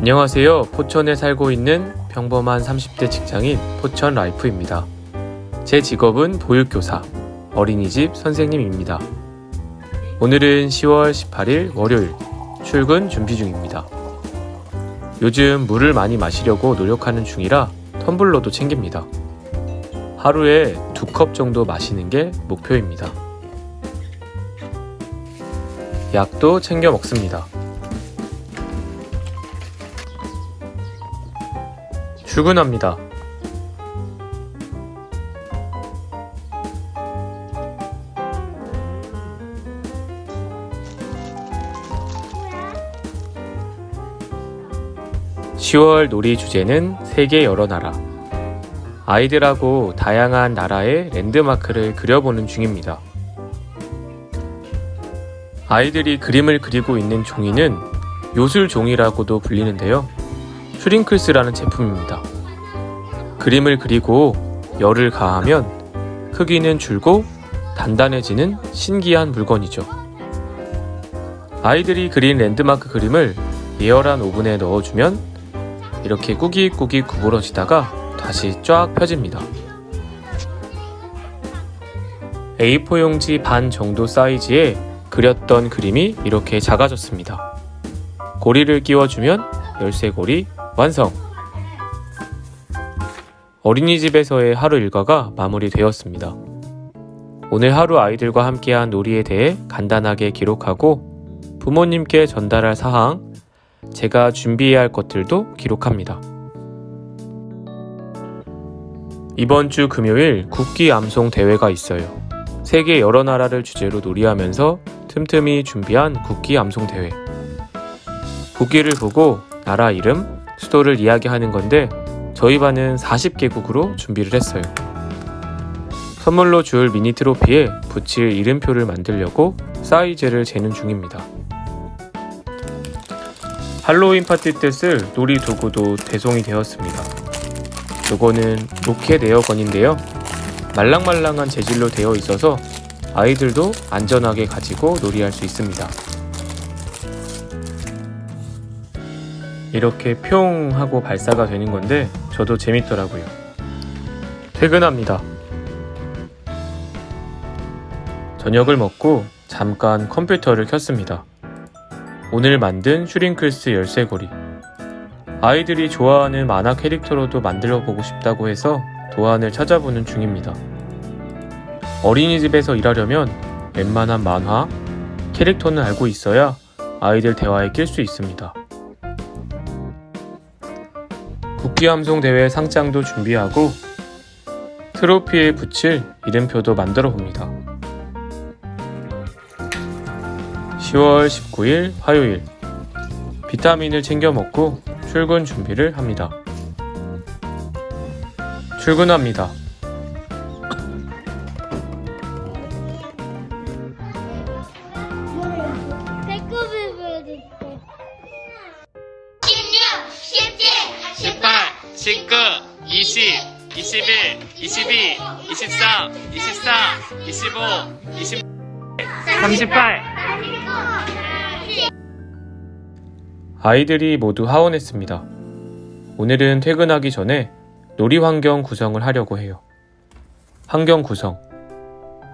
안녕하세요. 포천에 살고 있는 평범한 30대 직장인 포천 라이프입니다. 제 직업은 보육교사, 어린이집 선생님입니다. 오늘은 10월 18일 월요일 출근 준비 중입니다. 요즘 물을 많이 마시려고 노력하는 중이라 텀블러도 챙깁니다. 하루에 두 컵 정도 마시는 게 목표입니다. 약도 챙겨 먹습니다. 출근합니다. (10월) 놀이 주제는 세계 여러 나라 아이들하고 다양한 나라의 랜드마크를 그려보는 중입니다. 아이들이 그림을 그리고 있는 종이는 요술 종이라고도 불리는데요. 슈링클스라는 제품입니다. 그림을 그리고 열을 가하면 크기는 줄고 단단해지는 신기한 물건이죠. 아이들이 그린 랜드마크 그림을 예열한 오븐에 넣어주면 이렇게 꾸깃꾸깃 구부러지다가 다시 쫙 펴집니다. A4 용지 반 정도 사이즈에 그렸던 그림이 이렇게 작아졌습니다. 고리를 끼워주면 열쇠고리 완성! 어린이집에서의 하루 일과가 마무리되었습니다. 오늘 하루 아이들과 함께한 놀이에 대해 간단하게 기록하고 부모님께 전달할 사항, 제가 준비해야 할 것들도 기록합니다. 이번 주 금요일 국기 암송 대회가 있어요. 세계 여러 나라를 주제로 놀이하면서 틈틈이 준비한 국기 암송 대회. 국기를 보고 나라 이름, 수도를 이야기하는 건데 저희 반은 40개국으로 준비를 했어요. 선물로 줄 미니 트로피에 붙일 이름표를 만들려고 사이즈를 재는 중입니다. 할로윈 파티 때 쓸 놀이 도구도 대송이 되었습니다. 요거는 로켓 에어건인데요. 말랑말랑한 재질로 되어 있어서 아이들도 안전하게 가지고 놀이할 수 있습니다. 이렇게 평 하고 발사가 되는 건데 저도 재밌더라고요. 퇴근합니다. 저녁을 먹고 잠깐 컴퓨터를 켰습니다. 오늘 만든 슈링클스 열쇠고리. 아이들이 좋아하는 만화 캐릭터로도 만들어 보고 싶다고 해서 도안을 찾아보는 중입니다. 어린이집에서 일하려면 웬만한 만화, 캐릭터는 알고 있어야 아이들 대화에 낄 수 있습니다. 국기암송 대회 상장도 준비하고 트로피에 붙일 이름표도 만들어 봅니다. 10월 19일 화요일 비타민을 챙겨 먹고 출근 준비를 합니다. 출근합니다. 19, 20, 21, 22, 23, 24, 25, 20, 38. 아이들이 모두 하원했습니다. 오늘은 퇴근하기 전에 놀이 환경 구성을 하려고 해요. 환경 구성.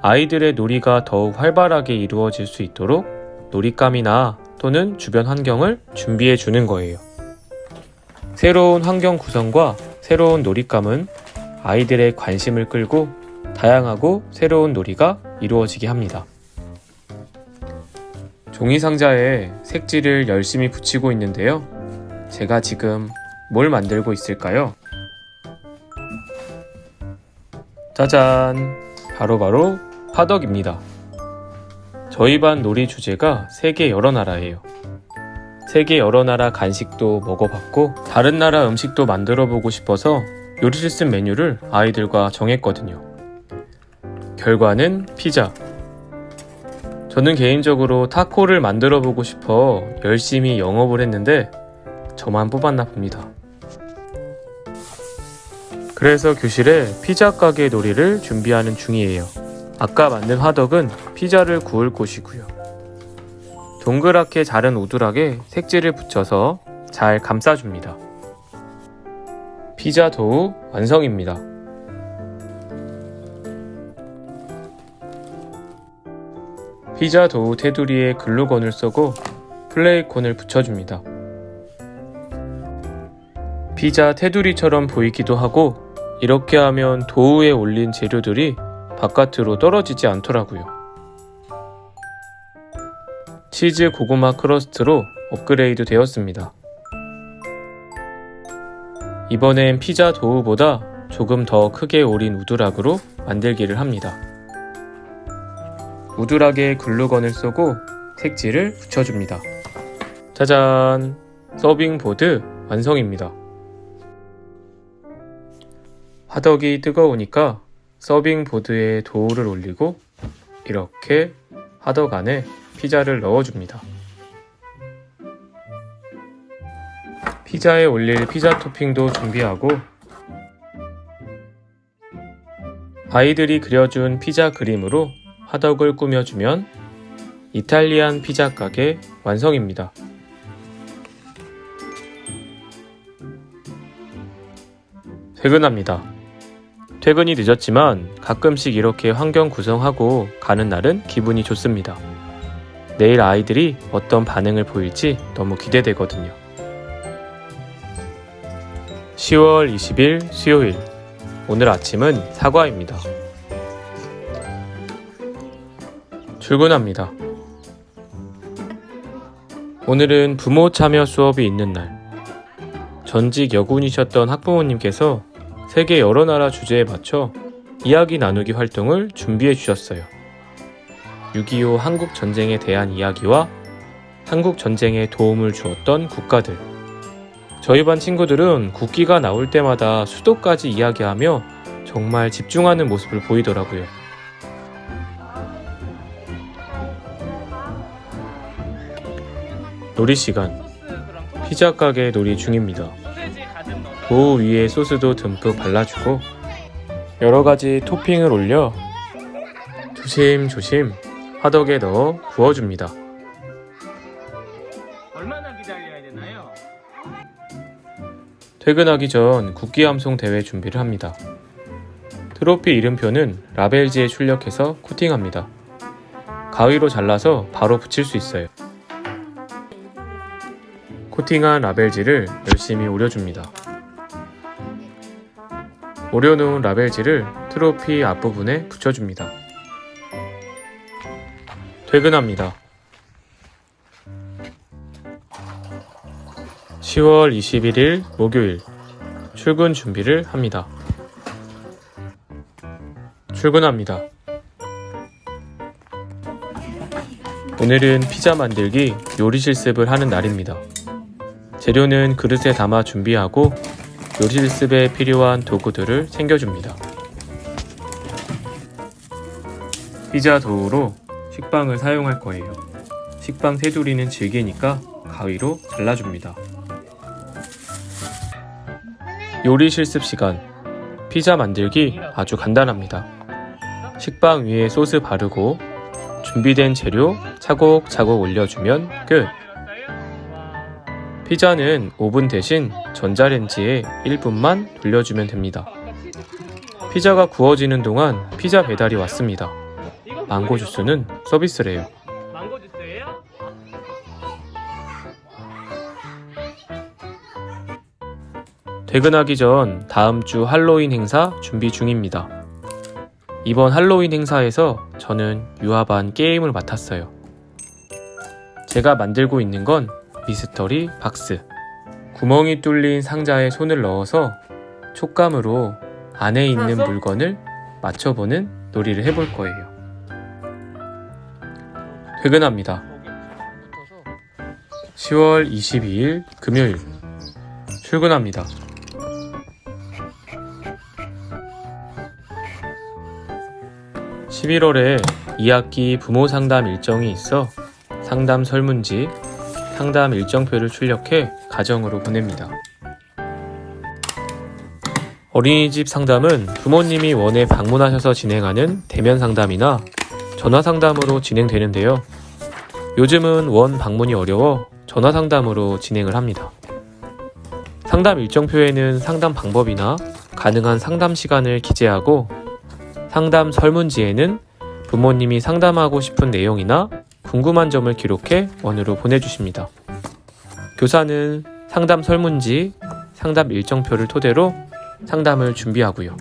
아이들의 놀이가 더욱 활발하게 이루어질 수 있도록 놀잇감이나 또는 주변 환경을 준비해 주는 거예요. 새로운 환경 구성과 새로운 놀잇감은 아이들의 관심을 끌고 다양하고 새로운 놀이가 이루어지게 합니다. 종이 상자에 색지를 열심히 붙이고 있는데요. 제가 지금 뭘 만들고 있을까요? 짜잔! 바로바로 화덕입니다. 저희 반 놀이 주제가 세계 여러 나라예요. 세계 여러 나라 간식도 먹어봤고 다른 나라 음식도 만들어 보고 싶어서 요리 실습 메뉴를 아이들과 정했거든요. 결과는 피자. 저는 개인적으로 타코를 만들어 보고 싶어 열심히 영업을 했는데 저만 뽑았나 봅니다. 그래서 교실에 피자 가게 놀이를 준비하는 중이에요. 아까 만든 화덕은 피자를 구울 곳이고요. 동그랗게 자른 우드락에 색지를 붙여서 잘 감싸줍니다. 피자 도우 완성입니다. 피자 도우 테두리에 글루건을 쓰고 플레이콘을 붙여줍니다. 피자 테두리처럼 보이기도 하고 이렇게 하면 도우에 올린 재료들이 바깥으로 떨어지지 않더라고요. 치즈 고구마 크러스트로 업그레이드 되었습니다. 이번엔 피자 도우보다 조금 더 크게 오린 우드락으로 만들기를 합니다. 우드락에 글루건을 쏘고 색지를 붙여줍니다. 짜잔! 서빙 보드 완성입니다. 화덕이 뜨거우니까 서빙 보드에 도우를 올리고 이렇게 화덕 안에 피자를 넣어줍니다. 피자에 올릴 피자 토핑도 준비하고 아이들이 그려준 피자 그림으로 화덕을 꾸며주면 이탈리안 피자 가게 완성입니다. 퇴근합니다. 퇴근이 늦었지만 가끔씩 이렇게 환경 구성하고 가는 날은 기분이 좋습니다. 내일 아이들이 어떤 반응을 보일지 너무 기대되거든요. 10월 20일 수요일. 오늘 아침은 사과입니다. 출근합니다. 오늘은 부모 참여 수업이 있는 날. 전직 여군이셨던 학부모님께서 세계 여러 나라 주제에 맞춰 이야기 나누기 활동을 준비해 주셨어요. 6.25 한국 전쟁에 대한 이야기와 한국 전쟁에 도움을 주었던 국가들. 저희 반 친구들은 국기가 나올 때마다 수도까지 이야기하며 정말 집중하는 모습을 보이더라고요. 놀이 시간. 피자 가게 놀이 중입니다. 도우 위에 소스도 듬뿍 발라주고 여러 가지 토핑을 올려 조심조심 화덕에 넣어 구워줍니다. 얼마나 기다려야 되나요? 퇴근하기 전 국기 암송 대회 준비를 합니다. 트로피 이름표는 라벨지에 출력해서 코팅합니다. 가위로 잘라서 바로 붙일 수 있어요. 코팅한 라벨지를 열심히 오려줍니다. 오려놓은 라벨지를 트로피 앞부분에 붙여줍니다. 퇴근합니다. 10월 21일 목요일 출근 준비를 합니다. 출근합니다. 오늘은 피자 만들기 요리 실습을 하는 날입니다. 재료는 그릇에 담아 준비하고 요리 실습에 필요한 도구들을 챙겨줍니다. 피자 도우로 식빵을 사용할 거예요. 식빵 테두리는 질기니까 가위로 잘라줍니다. 요리 실습 시간. 피자 만들기 아주 간단합니다. 식빵 위에 소스 바르고 준비된 재료 차곡차곡 올려주면 끝. 피자는 오븐 대신 전자레인지에 1분만 돌려주면 됩니다. 피자가 구워지는 동안 피자 배달이 왔습니다. 망고 주스는 서비스래요. 망고 주스예요? 퇴근하기 전 다음 주 할로윈 행사 준비 중입니다. 이번 할로윈 행사에서 저는 유아반 게임을 맡았어요. 제가 만들고 있는 건 미스터리 박스. 구멍이 뚫린 상자에 손을 넣어서 촉감으로 안에 있는 물건을 맞춰보는 놀이를 해볼 거예요. 퇴근합니다. 10월 22일 금요일 출근합니다. (11월에) 2학기 부모 상담 일정이 있어 상담 설문지, 상담 일정표를 출력해 가정으로 보냅니다. 어린이집 상담은 부모님이 원에 방문하셔서 진행하는 대면 상담이나 전화 상담으로 진행되는데요. 요즘은 원 방문이 어려워 전화 상담으로 진행을 합니다. 상담 일정표에는 상담 방법이나 가능한 상담 시간을 기재하고 상담 설문지에는 부모님이 상담하고 싶은 내용이나 궁금한 점을 기록해 원으로 보내주십니다. 교사는 상담 설문지, 상담 일정표를 토대로 상담을 준비하고요.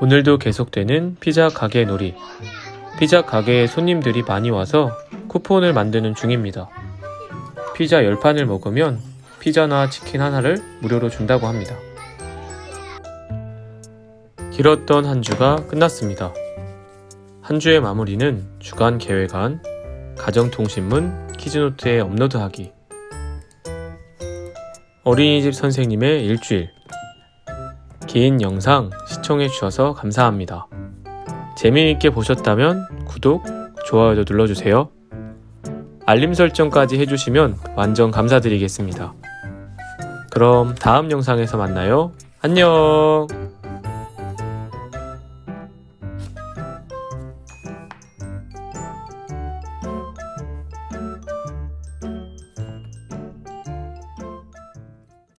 오늘도 계속되는 피자 가게 놀이. 피자 가게에 손님들이 많이 와서 쿠폰을 만드는 중입니다. 피자 10판을 먹으면 피자나 치킨 하나를 무료로 준다고 합니다. 길었던 한 주가 끝났습니다. 한 주의 마무리는 주간 계획안, 가정통신문, 키즈노트에 업로드하기, 어린이집 선생님의 일주일, 긴 영상 시청해 주셔서 감사합니다. 재미있게 보셨다면 구독, 좋아요도 눌러주세요. 알림 설정까지 해주시면 완전 감사드리겠습니다. 그럼 다음 영상에서 만나요. 안녕!